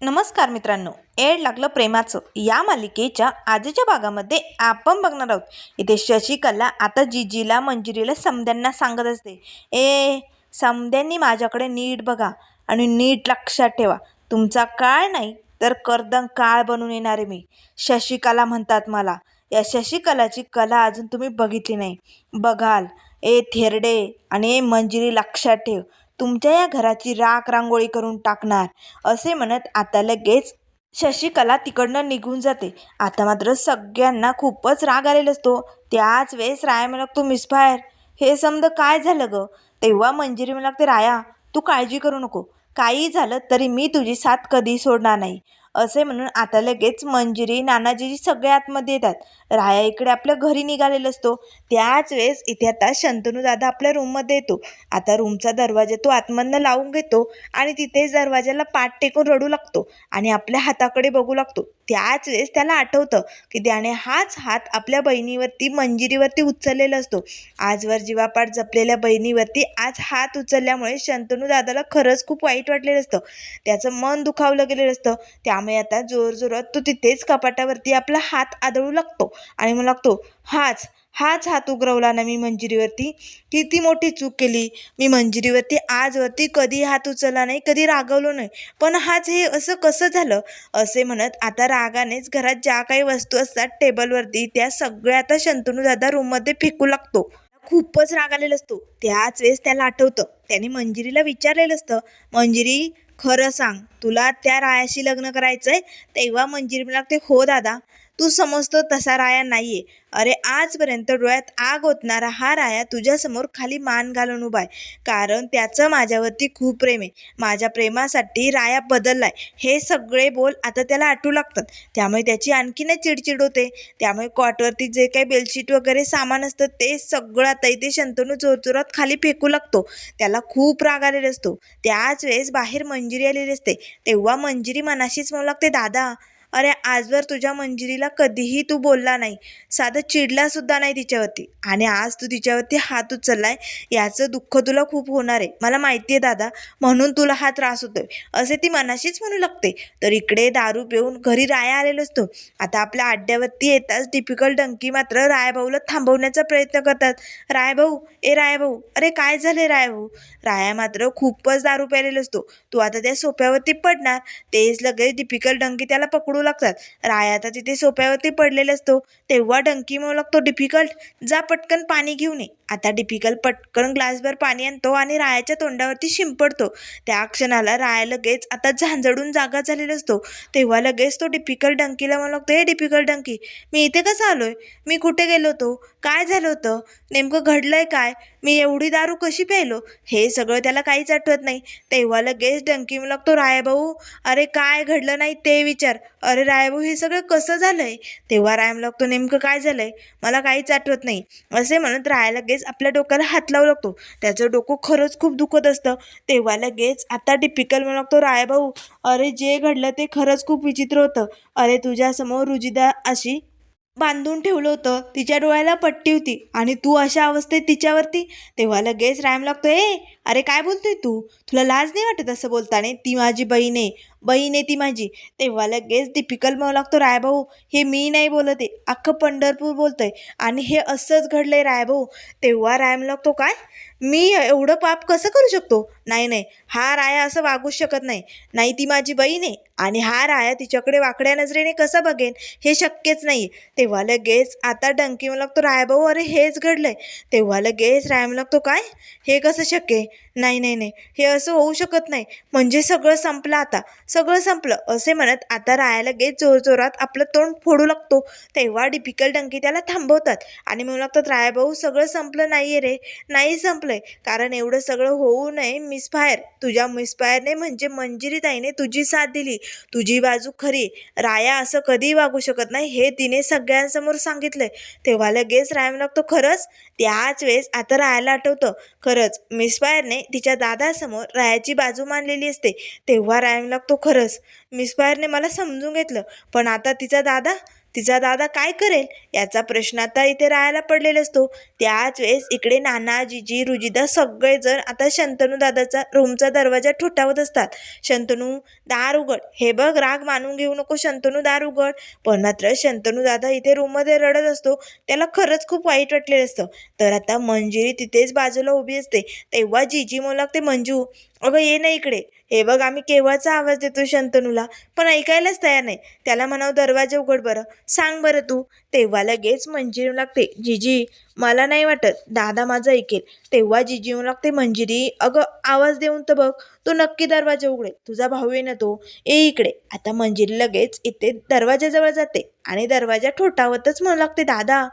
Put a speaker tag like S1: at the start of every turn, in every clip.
S1: नमस्कार मित्रांनो एड लागलं प्रेमाचं. या मालिकेच्या आजच्या भागामध्ये आपण बघणार आहोत. इथे शशिकला आता जिजीला मंजिरीला समद्यांना सांगत असते ए समद्यांनी माझ्याकडे नीट बघा आणि नीट लक्षात ठेवा. तुमचा काळ नाही तर कर्दम काळ बनून येणार आहे मी. शशिकला म्हणतात मला. या शशिकलाची कला अजून तुम्ही बघितली नाही. बघाल. ए थेरडे आणि ए मंजिरी लक्षात ठेव. तुमच्या या घराची राख रांगोळी करून टाकणार असे म्हणत आता लगेच शशिकला तिकडनं निघून जाते. आता मात्र सगळ्यांना खूपच राग आलेला असतो. त्याच वेळेस राया मला तू मिसफायर हे समज काय झालं ग? तेव्हा मंजिरी मला लागते राया तू काळजी करू नको. काही झालं तरी मी तुझी साथ कधी सोडणार नाही. असे म्हणून आता लगेच मंजिरी नानाजीजी सगळे आतमध्ये येतात. राया इकडे आपल्या घरी निघालेला असतो. त्याच वेळेस इथे आता शंतनू दादा आपल्या रूममध्ये येतो. आता रूमचा दरवाजा तो आतमधनं लावून घेतो आणि तिथेच दरवाजाला पाठ टेकून रडू लागतो आणि आपल्या हाताकडे बघू लागतो. त्याच वेळेस त्याला आठवतं की त्याने हाच हात आपल्या बहिणीवरती मंजिरीवरती उचललेला असतो. आजवर जीवापाठ जपलेल्या बहिणीवरती आज हात उचलल्यामुळे शंतनू दादाला खरंच खूप वाईट वाटलेलं असतं. त्याचं मन दुखावलं गेलेलं असतं. त्यामुळे आता जोरजोरात तो तिथेच कपाटावरती आपला हात आदळू लागतो आणि मग लागतो हाच हाच हात उघरवला ना मी मंजिरीवरती. किती मोठी चूक केली. मी मंजिरीवरती आजवरती कधी हात उचलला नाही कधी रागवलो नाही. पण हाच हे असं कसं झालं? असे म्हणत आता रागानेच घरात ज्या काही वस्तू असतात टेबलवरती त्या सगळ्या आता शंतनू दादा रूममध्ये फेकू लागतो. खूपच राग आलेला असतो. त्याच वेळेस त्याला आठवतं. त्याने मंजिरीला विचारलेलं असतं मंजिरी खरं सांग. तुला त्या रायाशी लग्न करायचंय? तेव्हा मंजिरी मला लागते हो दादा तू समजतो तसा राया नाहीये. अरे आजपर्यंत डोळ्यात आग ओतणारा हा राया तुझ्यासमोर खाली मान घालून उभा आहे. कारण त्याचं माझ्यावरती खूप प्रेम आहे. माझ्या प्रेमासाठी राया बदललाय. हे सगळे बोल आता त्याला आटू लागतात. त्यामुळे त्याची आणखीनच चिडचिड होते. त्यामुळे कॉटवरती जे काही बेडशीट वगैरे सामान असतं ते सगळं आता इथे शंतनू जोरजोरात खाली फेकू लागतो. त्याला खूप राग आलेला असतो. त्याच वेळेस बाहेर मंजिरी आलेली असते. तेव्हा मंजिरी मनाशीच म्हणू लागते दादा अरे आजवर तुझ्या मंजिरीला कधीही तू बोलला नाही. साधं चिडलासुद्धा नाही तिच्यावरती. आणि आज तू तिच्यावरती हात उचललाय याचं दुःख तुला खूप होणार आहे. मला माहिती आहे दादा म्हणून तुला हा त्रास होतोय. असे ती मनाशीच म्हणू लागते. तर इकडे दारू पिऊन घरी राया आलेलो असतो. आता आपल्या आड्ड्यावरती येताच टिपिकल डंकी मात्र रायभाऊला थांबवण्याचा प्रयत्न करतात. रायभाऊ ए रायभाऊ अरे काय झाले रायभाऊ? राया मात्र खूपच दारू प्यालेला असतो. तू आता त्या सोप्यावरती पडणार. तेच लगेच टिपिकल डंकी त्याला पडू लागतात. राय आता तिथे सोप्यावरती पडलेला असतो तेव्हा डंकी म्हणू लागतो डिफिकल्ट जा पटकन पाणी घेऊन ये. आता डिफिकल्ट पटकन ग्लासभर पाणी आणतो आणि रायाच्या तोंडावरती शिंपडतो त्या क्षणाला राया लगेच आता झांजडून जागा झालेला असतो. तेव्हा लगेच तो डिफिकल्ट डंकीला म्हणू लागतो. हे डिफिकल्ट डंकी मी इथे कसं आलोय? मी कुठे गेलो होतो? काय झालं होतं? नेमकं घडलंय काय? मी एवढी दारू कशी प्यायलो? हे सगळं त्याला काहीच आठवत नाही. तेव्हा लगेच डंकी म्हणू लागतो. रायभाऊ अरे काय घडलं नाही ते विचार. अरे रायभाऊ हे सगळं कसं झालंय? तेव्हा राय म्हणू लागतो नेमकं काय झालंय? मला काहीच आठवत नाही. असे म्हणत राया लगेच आपल्या डोक्याला हात लावू लागतो. त्याचं डोकं खरंच खूप दुखत असतं. तेव्हा लगेच आता टिपिकल म्हणू लागतो रायभाऊ अरे जे घडलं ते खरंच खूप विचित्र होतं. अरे तुझ्यासमोर रुजिदा अशी बांधून ठेवलं होतं. तिच्या डोळ्याला पट्टी होती. आणि तू अशा अवस्थेत तिच्यावरती? तेव्हा लगेच राम लागतो. ए अरे काय बोलतोय तू? तुला लाज नाही वाटत असं बोलताने? ती माझी बहीण आहे. बहीण आहे ती माझी. तेव्हा लगेच टिपिकल म्हणू लागतो. रायभाऊ हे मी नाही बोलत आहे. अख्खं पंढरपूर बोलतोय. आणि हे असंच घडलं आहे रायभाऊ. तेव्हा रायम लागतो काय? मी एवढं पाप कसं करू शकतो? नाही नाही. हा राया असं वागूच शकत नाही. नाही ती माझी बहीण आहे आणि हा राया तिच्याकडे वाकड्या नजरेने कसं बघेन हे शक्यच नाही तेव्हा लगेच आता डंकी मला लागतो रायभाऊ अरे हेच घडलंय. तेव्हा लगेच रायम लागतो काय? हे कसं शक्य आहे? नाही नाही नाही. हे असं होऊ शकत नाही. म्हणजे सगळं संपलं आता. सगळं संपलं. असे म्हणत आता राया लगेच जोरजोरात आपलं तोंड फोडू लागतो. तेव्हा डिफिकल्ट डंकी त्याला थांबवतात आणि म्हणू लागतात रायभाऊ सगळं संपलं नाही आहे रे. नाही संपलंय. कारण एवढं सगळं होऊ नये. मी मिसफायर तुझ्या मिसफायरने म्हणजे मंजिरीताईने तुझी साथ दिली. तुझी बाजू खरी. राया असं कधी वागू शकत नाही हे तिने सगळ्यांसमोर सांगितलंय. तेव्हा लगेच रायम लागतो खरंच? त्याच वेळेस आता रायाला आठवतं. खरंच मिसफायरने तिच्या दादासमोर रायाची बाजू मांडलेली असते. तेव्हा रायम लागतो खरंच मिसफायरने मला समजून घेतलं. पण आता तिचा दादा तिचा दादा काय करेल? याचा प्रश्न आता इथे राहायला पडलेला असतो. त्याच वेळेस इकडे नाना जिजी रुजिदा सगळेजण आता शंतनू दादाचा रूमचा दरवाजा ठोठावत असतात. शंतनू दार उघड. हे बघ राग मानून घेऊ नको शंतनू दार उघड. पण मात्र शंतनू दादा इथे रूममध्ये रडत असतो. त्याला खरंच खूप वाईट वाटलेलं असतं. तर आता मंजिरी तिथेच बाजूला उभी असते. तेव्हा जिजी लागते मंजू अगं ये ना इकडे. हे बघ आम्ही केव्हाचा आवाज देतो शंतनूला? पण ऐकायलाच तयार नाही. त्याला म्हणावं दरवाजा उघड बरं. सांग बरं तू. तेव्हा लगेच मंजिरी लागते. जिजी मला नाही वाटत दादा माझं ऐकेल. तेव्हा जिजी येऊ लागते मंजिरी अगं आवाज देऊन तर बघ तू नक्की दरवाजा उघडे तुझा भाऊ आहे ना तो. ए इकडे. आता मंजिरी लगेच इथे दरवाजाजवळ जाते आणि दरवाजा ठोठावतच म्हणू लागते दादा.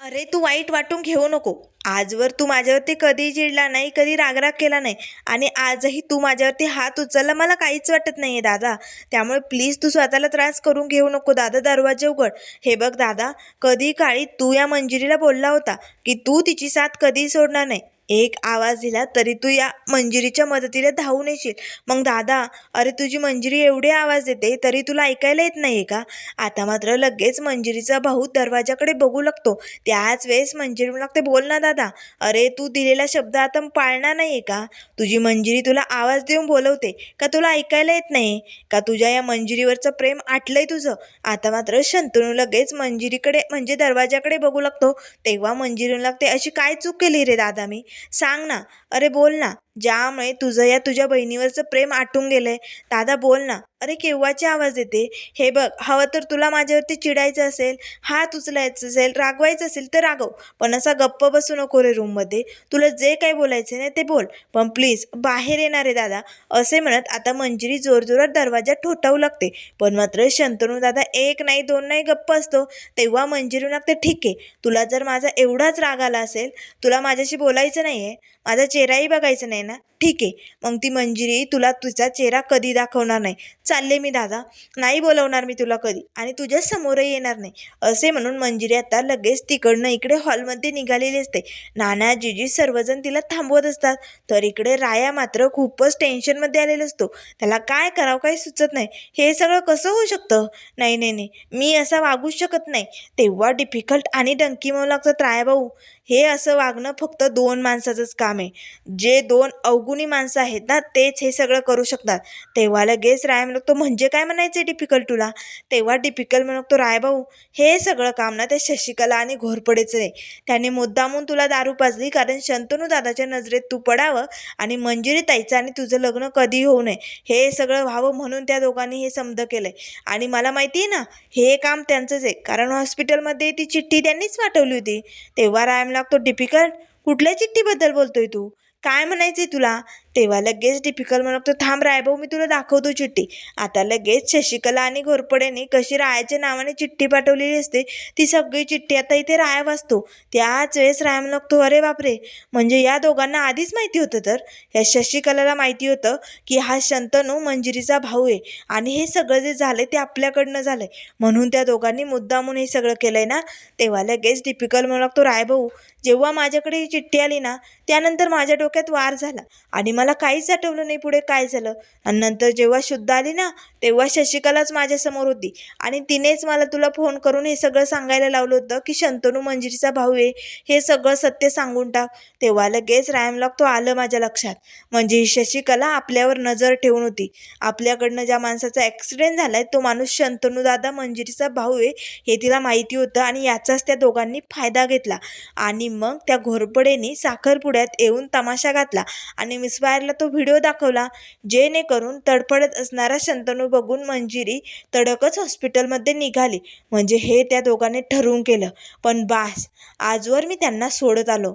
S1: अरे तू वाईट वाटून घेऊ नको. आजवर तू माझ्यावरती कधी चिडला नाही कधी रागराग केला नाही आणि आजही तू माझ्यावरती हात उचलला मला काहीच वाटत नाही आहे दादा. त्यामुळे प्लीज तू स्वतःला त्रास करून घेऊ नको दादा दरवाजे उघड. हे बघ दादा कधी काळी तू या मंजिरीला बोलला होता की तू तिची साथ कधी सोडणार नाही. एक आवाज दिला तरी तू या मंजिरीच्या मदतीला धावून येशील. मग दादा अरे तुझी मंजिरी एवढे आवाज देते तरी तुला ऐकायला येत नाही का? आता मात्र लगेच मंजिरीचा भाऊ दरवाजाकडे बघू लागतो. त्याच वेळेस मंजिरी लागते बोल ना दादा. अरे तू दिलेला शब्द आता पाळणार नाही आहे का? तुझी मंजिरी तुला आवाज देऊन बोलवते. का तुला ऐकायला येत नाही का तुझ्या या मंजिरीवरचं प्रेम आटलंय तुझं? आता मात्र शंतनू लगेच मंजिरीकडे म्हणजे दरवाजाकडे बघू लागतो. तेव्हा मंजिरी लागते अशी काय चूक केली रे दादा मी? सांग ना. अरे बोल ना. ज्यामुळे तुझं या तुझ्या बहिणीवरचं प्रेम आटून गेलंय. दादा बोल ना. अरे केव्हाचे आवाज येते? हे बघ हवं तर तुला माझ्यावरती चिडायचं असेल हात उचलायचं असेल रागवायचं असेल तर रागव. पण असा गप्प बसू नको रे रूममध्ये. तुला जे काही बोलायचं नाही ते बोल. पण प्लीज बाहेर येणार आहे दादा. असे म्हणत आता मंजिरी जोरजोरात दरवाजा ठोठावू लागते. पण मात्र शंतनू दादा एक नाही दोन नाही गप्प असतो. तेव्हा मंजिरी लागते ठीक आहे. तुला जर माझा एवढाच राग आला असेल तुला माझ्याशी बोलायचं नाही आहे माझा चेहराही बघायचा नाही. ना ठीक आहे. मग ती मंजिरी तुला तुझा चेहरा कधी दाखवणार नाही. चालले मी दादा. नाही बोलवणार मी तुला कधी. आणि तुझ्या समोरही येणार नाही. असे म्हणून मंजिरी आता लगेच तिकडनं इकडे हॉलमध्ये निघालेली असते. नाना जिजी सर्वजण तिला थांबवत असतात. तर इकडे राया मात्र खूपच टेन्शनमध्ये आलेला असतो. त्याला काय करावं काही सुचत नाही. हे सगळं कसं होऊ शकतं? नाही नाही नाही. मी असा वागूच शकत नाही. तेव्हा डिफिकल्ट आणि डंकी म्हणू लागतात रायाभाऊ. हे असं वागणं फक्त दोन माणसाचंच काम आहे. जे दोन अवगुण माणसं आहेत ना तेच हे सगळं करू शकतात. तेव्हा लगेच राय म्हणतो म्हणजे काय म्हणायचं आहे डिफिकल्ट तुला? तेव्हा डिफिकल्ट म्हणतो रायभाऊ हे सगळं काम ना ते शशिकला आणि घोरपडेचं आहे. त्याने मुद्दामून तुला दारू पाजली कारण शंतनू दादाच्या नजरेत तू पडावं आणि मंजिरी ताईचं आणि तुझं लग्न कधी होऊ नये. हे सगळं व्हावं म्हणून त्या दोघांनी हे समज केलं आहे आणि मला माहिती आहे ना हे काम त्यांचंच आहे. कारण हॉस्पिटलमध्ये ती चिठ्ठी त्यांनीच पाठवली होती. तेव्हा राय लागतो डिफिकल्ट कुठल्या चिठ्ठीबद्दल बोलतोय तू? काय म्हणायचंय तुला? तेव्हा लगेच डिफिकल्ट म्हणत थांब रायभाऊ मी तुला दाखवतो चिठ्ठी. आता लगेच शशिकला आणि घोरपडेने कशी रायाच्या नावाने चिठ्ठी पाठवलेली असते ती सगळी चिठ्ठी आता इथे राया वाचतो. त्याच वेळेस राया म्हणतो अरे बापरे म्हणजे या दोघांना आधीच माहिती होतं तर? या शशिकलाला माहिती होतं की हा शंतनू मंजिरीचा भाऊ आहे आणि हे सगळं जे झालं ते आपल्याकडनं झालं म्हणून त्या दोघांनी मुद्दामून हे सगळं केलं आहे ना? तेव्हा लगेच डिफिकल्ट म्हणू लागतो रायभाऊ जेव्हा माझ्याकडे ही चिठ्ठी आली ना त्यानंतर माझ्या डोक्यात वार झाला आणि मला काहीच आठवलं नाही पुढे काय झालं. आणि नंतर जेव्हा शुद्ध आली ना तेव्हा शशिकलाच माझ्यासमोर होती. आणि तिनेच मला तुला फोन करून हे सगळं सांगायला लावलं होतं की शंतनू मंजिरीचा भाऊ आहे हे सगळं सत्य सांगून टाक. तेव्हा लगेच रायम तो आलं माझ्या लक्षात. म्हणजे ही शशिकला आपल्यावर नजर ठेवून होती. आपल्याकडनं ज्या माणसाचा ॲक्सिडेंट झाला आहे तो माणूस शंतनू दादा मंजिरीचा भाऊ आहे हे तिला माहिती होतं आणि याचाच त्या दोघांनी फायदा घेतला. आणि मग त्या घोरपडेने साखरपुड्यात येऊन तमाशा घातला. आणि मिसवायरला तो व्हिडिओ दाखवला जेणेकरून तडफडत असणारा शंतनू बघून मंजिरी तडकच हॉस्पिटलमध्ये निघाली. म्हणजे हे त्या दोघांनी ठरवून केलं. पण बास आजवर मी त्यांना सोडत आलो.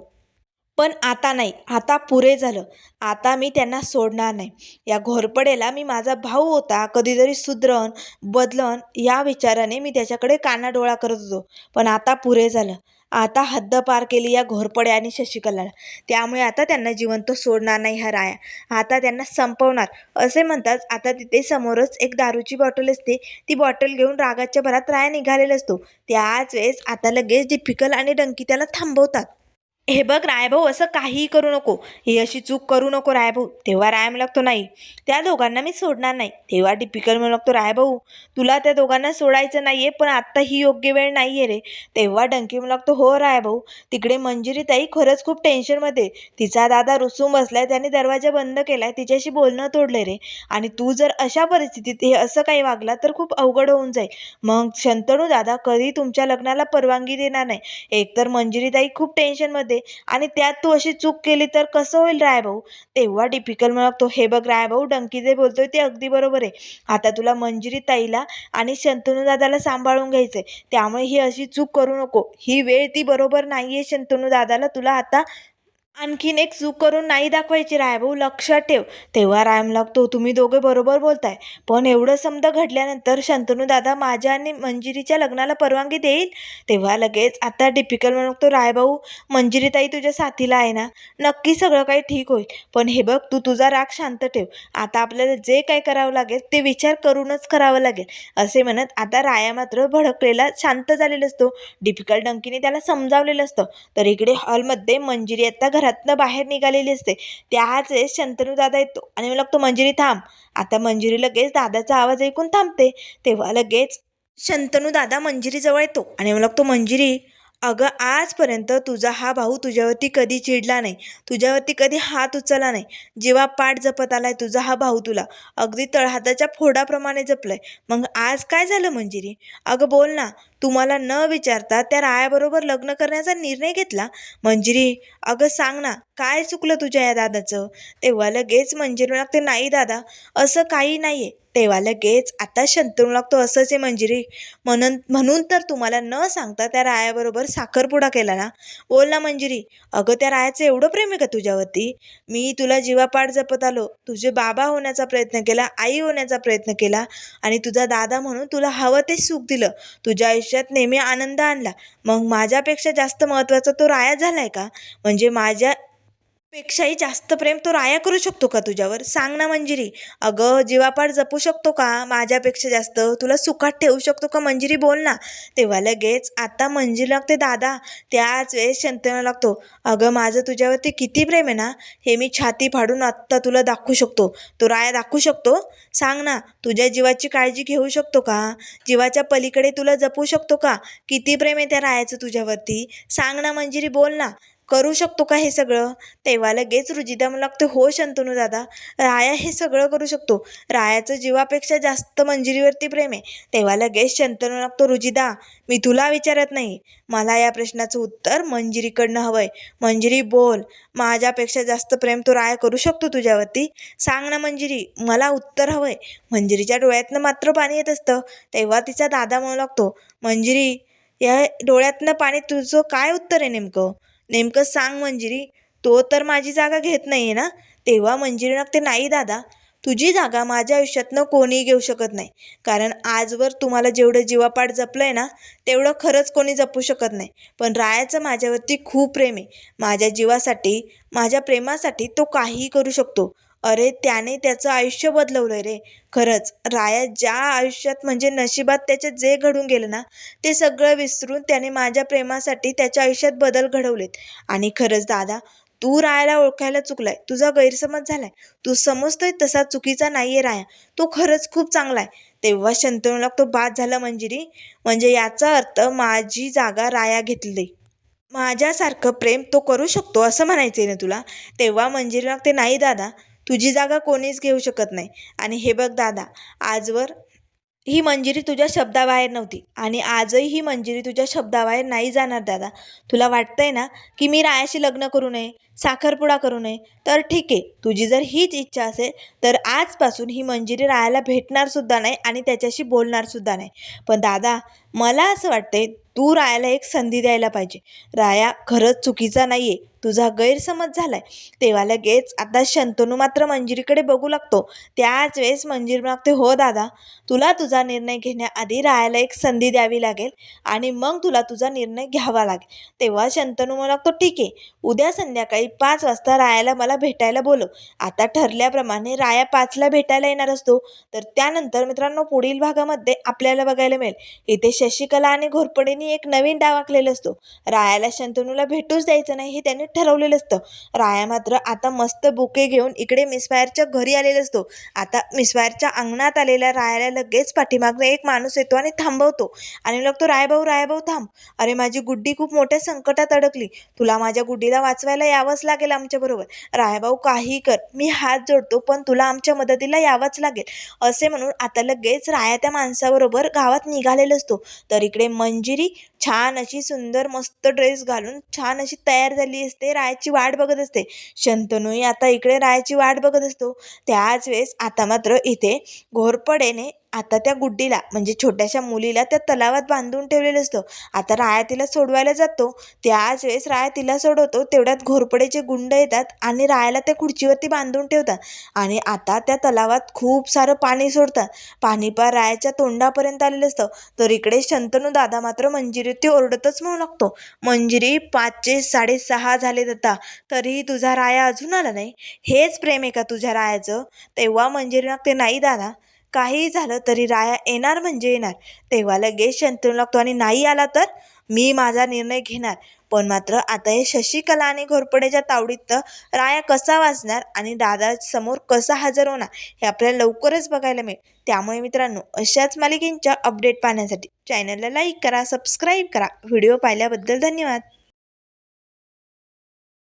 S1: पण आता नाही आता पुरे झालं. आता मी त्यांना सोडणार नाही. या घोरपडेला मी माझा भाऊ होता कधीतरी सुधरण बदलन या विचाराने मी त्याच्याकडे कानाडोळा करत होतो. पण आता पुरे झालं. आता हद्द पार केली या घोरपडे आणि शशिकलाला त्यामुळे आता त्यांना जिवंत सोडणार नाही हा राया. आता त्यांना संपवणार. असे म्हणताच आता तिथे समोरच एक दारूची बॉटल असते. ती बॉटल घेऊन रागाच्या भरात राया निघालेला असतो. त्याच वेळेस आता लगेच डिफिकल आणि डंकी त्याला थांबवतात. हे बघ रायभाऊ असं काहीही करू नको. ही अशी चूक करू नको रायभाऊ. तेव्हा राय लागतो नाही त्या दोघांना मी सोडणार नाही. तेव्हा डिपिकल म्हणू लागतो रायभाऊ तुला त्या दोघांना सोडायचं नाही आहे पण आत्ता ही योग्य वेळ नाही आहे रे. तेव्हा डंकी म्हणू लागतो हो रायभाऊ तिकडे मंजिरी ताई खरंच खूप टेन्शनमध्ये तिचा दादा रुसून बसलाय त्याने दरवाजा बंद केलाय तिच्याशी बोलणं तोडलंय रे. आणि तू जर अशा परिस्थितीत हे असं काही वागला तर खूप अवघड होऊन जाईल. मग शंतनू दादा कधी तुमच्या लग्नाला परवानगी देणार नाही. एकतर मंजिरीताई खूप टेन्शनमध्ये आणि त्यात तू अशी चूक केली तर कसं होईल रायभाऊ? तेव्हा डिफिकल्ट म्हणतो हे बघ रायभाऊ डंकी जे बोलतोय ते अगदी बरोबर आहे. आता तुला मंजिरी ताईला आणि शंतनू दादाला सांभाळून घ्यायचंय. त्यामुळे ही अशी चूक करू नको. ही वेळ ती बरोबर नाही आहे शंतनू दादाला. तुला आता आणखीन एक चूक करून नाही दाखवायची रायभाऊ लक्षात ठेव. तेव्हा रायम लागतो तुम्ही दोघे बरोबर बोलताय. पण एवढं समजा घडल्यानंतर शंतनू दादा माझ्या आणि मंजिरीच्या लग्नाला परवानगी देईल? तेव्हा लगेच आता टिपिकल म्हणतो रायभाऊ मंजिरीताई तुझ्या साथीला आहे ना? नक्की सगळं काही ठीक होईल. पण हे बघ तू तुझा राग शांत ठेव. आता आपल्याला जे काय करावं लागेल ते विचार करूनच करावं लागेल. असे म्हणत आता राया मात्र भडकलेला शांत झालेला असतो. डिफिकल्ट डंकीने त्याला समजावलेलं असतं. तर इकडे हॉलमध्ये मंजिरी आता घरातनं बाहेर निघालेली असते. त्याच वेळेस शंतनू दादा येतो आणि मला लागतो मंजिरी थांब. आता मंजिरी लगेच दादाचा आवाज ऐकून थांबते. तेव्हा लगेच शंतनू दादा मंजिरीजवळ येतो आणि मला लागतो मंजिरी अगं आजपर्यंत तुझा हा भाऊ तुझ्यावरती कधी चिडला नाही. तुझ्यावरती कधी हात उचलला नाही. जेव्हा पाठ जपत आलाय तुझा हा भाऊ तुला. अगदी तळहाताच्या फोडाप्रमाणे जपलंय. मग आज काय झालं मंजिरी? अगं बोल ना. तुम्हाला न विचारता त्या रायाबरोबर लग्न करण्याचा निर्णय घेतला? मंजिरी अगं सांग ना. काय चुकलं तुझ्या या दादाचं? तेव्हा लगेच मंजिरी लागते नाही दादा. असं काही नाही आहे तेव्हा लगेच आता शंतनू लागतो असंच आहे मंजिरी. म्हणून म्हणून तर तुम्हाला न सांगता त्या रायाबरोबर साखरपुडा केला ना? बोल ना मंजिरी अगं त्या रायाचं एवढं प्रेम आहे का तुझ्यावरती? मी तुला जीवापाड जपत आलो. तुझे बाबा होण्याचा प्रयत्न केला आई होण्याचा प्रयत्न केला आणि तुझा दादा म्हणून तुला हवं ते सुख दिलं. तुझ्या आयुष्यात नेहमी आनंद आणला. मग माझ्यापेक्षा जास्त महत्त्वाचा तो राया झाला आहे का? म्हणजे माझ्या पेक्षाही जास्त प्रेम तो राया करू शकतो का तुझ्यावर? सांग ना मंजिरी. अगं जीवापाड जपू शकतो का? माझ्यापेक्षा जास्त तुला सुखात ठेवू शकतो का मंजिरी? बोल ना. तेव्हा लगेच आता मंजिरी लागते दादा. त्याच वेळेस शंतना लागतो. अगं माझं तुझ्यावरती किती प्रेम आहे ना? हे मी छाती फाडून आत्ता तुला दाखवू शकतो. तो राया दाखवू शकतो? सांग ना तुझ्या जीवाची काळजी घेऊ शकतो का? जीवाच्या पलीकडे तुला जपू शकतो का? किती प्रेम आहे त्या रायाचं तुझ्यावरती? सांग ना मंजिरी बोल ना. करू शकतो का हे सगळं? तेव्हा लगेच रुजिदा मला लागते. हो शंतनू दादा. राया हे सगळं करू शकतो. रायाचं जीवापेक्षा जास्त मंजिरीवरती प्रेम आहे. तेव्हा लगेच शंतनू लागतो रुजिदा मी तुला विचारत नाही. मला या प्रश्नाचं उत्तर मंजिरीकडनं हवं आहे मंजिरी बोल. माझ्यापेक्षा जास्त प्रेम तो राया करू शकतो तुझ्यावरती? सांग ना मंजिरी मला उत्तर हवं आहे मंजिरीच्या डोळ्यातनं मात्र पाणी येत असतं. तेव्हा तिचा दादा म्हणू लागतो मंजिरी या डोळ्यातनं पाणी तुझं काय उत्तर आहे नेमकं? नेमकं सांग मंजिरी तो तर माझी जागा घेत नाही आहे ना? तेव्हा मंजिरी लागते नाही दादा. तुझी जागा माझ्या आयुष्यातनं कोणीही घेऊ शकत नाही. कारण आजवर तुम्हाला जेवढं जीवापाड जपलं आहे ना तेवढं खरंच कोणी जपू शकत नाही. पण रायाचं माझ्यावरती खूप प्रेम आहे. माझ्या जीवासाठी माझ्या प्रेमासाठी तो काहीही करू शकतो. अरे त्याने त्याचं आयुष्य बदलवलं रे. खरंच राया ज्या आयुष्यात म्हणजे नशिबात त्याच्यात जे घडून गेलं ना ते सगळं विसरून त्याने माझ्या प्रेमासाठी त्याच्या आयुष्यात बदल घडवलेत. आणि खरंच दादा तू रायाला ओळखायला चुकलाय. तुझा गैरसमज झालाय. तू समजतोय तसा चुकीचा नाही आहे राया. तो खरंच खूप चांगला आहे. तेव्हा शंतनूला तो बाद झाला मंजिरी. म्हणजे याचा अर्थ माझी जागा राया घेतली. माझ्यासारखं प्रेम तो करू शकतो असं म्हणायचं आहे ना तुला? तेव्हा मंजिरी लागते नाही दादा तुझी जागा कोणीच घेऊ शकत नाही. आणि हे बघ दादा आजवर ही मंजिरी तुझ्या शब्दाबाहेर नव्हती. आणि आजही ही मंजिरी तुझ्या शब्दाबाहेर नाही जाणार दादा. तुला वाटतंय ना की मी रायाशी लग्न करू नये? साखरपुडा करू नये. तर ठीक आहे तुझी जर हीच इच्छा असेल तर आजपासून ही मंजिरी रायाला भेटणारसुद्धा नाही आणि त्याच्याशी बोलणारसुद्धा नाही. पण दादा मला असं वाटते तू रायाला एक संधी द्यायला पाहिजे. राया खरंच चुकीचा नाही आहे तुझा गैरसमज झाला आहे तेव्हा लगेच आता शंतनू मात्र मंजिरीकडे बघू लागतो. त्याच वेळेस मंजिरी मागते हो दादा तुला तुझा निर्णय घेण्याआधी रायाला एक संधी द्यावी लागेल आणि मग तुला तुझा निर्णय घ्यावा लागेल. तेव्हा शंतनू मला लागतो ठीक आहे उद्या संध्याकाळी पाच वाजता रायाला मला भेटायला बोलव. आता ठरल्याप्रमाणे राया पाचला भेटायला येणार असतो. तर त्यानंतर मित्रांनो पुढील भागामध्ये आपल्याला बघायला मिळेल. इथे शशिकला आणि घोरपडेनी एक नवीन डाव आखलेला असतो. रायाला शंतनूला भेटूच द्यायचं नाही हे त्यांनी ठरवलेलं असतं. राया मात्र आता मस्त बुके घेऊन इकडे मिसफायरच्या घरी आलेला असतो. आता मिसफायरच्या अंगणात आलेल्या रायाला लगेच पाठीमागनं एक माणूस येतो आणि थांबवतो. आणि लागतो रायभाऊ रायभाऊ थांब. अरे माझी गुड्डी खूप मोठ्या संकटात अडकली. तुला माझ्या गुड्डीला वाचवायला यावंच लागेल आमच्याबरोबर रायभाऊ काही कर. मी हात जोडतो पण तुला आमच्या मदतीला यावंच लागेल. असे म्हणून आता लगेच राया त्या माणसाबरोबर गावात निघालेला असतो. तर इकडे मंजिरी छान अशी सुंदर मस्त ड्रेस घालून छान अशी तयार झाली असते. रायाची वाट बघत असते. शंतनूही आता इकडे रायाची वाट बघत असतो. त्याच वेळेस आता मात्र इथे घोरपडेने आता त्या गुड्डीला म्हणजे छोट्याशा मुलीला त्या तलावात बांधून ठेवलेलं असतं. आता राया तिला सोडवायला जातो. त्याच वेळेस राया तिला सोडवतो. तेवढ्यात घोरपडेचे गुंड येतात आणि रायाला त्या खुर्चीवरती बांधून ठेवतात. आणि आता त्या तलावात खूप सारं पाणी सोडतात. पाणी पार रायाच्या तोंडापर्यंत आलेलं असतं. तर इकडे शंतनू दादा मात्र मंजिरी म्हणजे ते ओरडतच म्हणू लागतो. मंजिरी पाचचे साडेसहा झालेत आता तरीही तुझा राया अजून आला नाही. हेच प्रेम आहे का तुझ्या रायाचं? तेव्हा मंजिरी लागते नाही दादा. काही झालं तरी राया येणार म्हणजे येणार. तेव्हा लगेच शंतनू लागतो आणि नाही आला तर? मी माझा निर्णय घेणार. पण मात्र आता हे शशिकला आणि घोरपडेच्या तावडीत राया कसा वाचणार आणि दादासमोर कसा हजर होणार हे आपल्याला लवकरच बघायला मिळेल. त्यामुळे मित्रांनो अशाच मालिकेंच्या अपडेट पाहण्यासाठी चॅनलला लाईक करा सबस्क्राईब करा. व्हिडिओ पाहिल्याबद्दल धन्यवाद.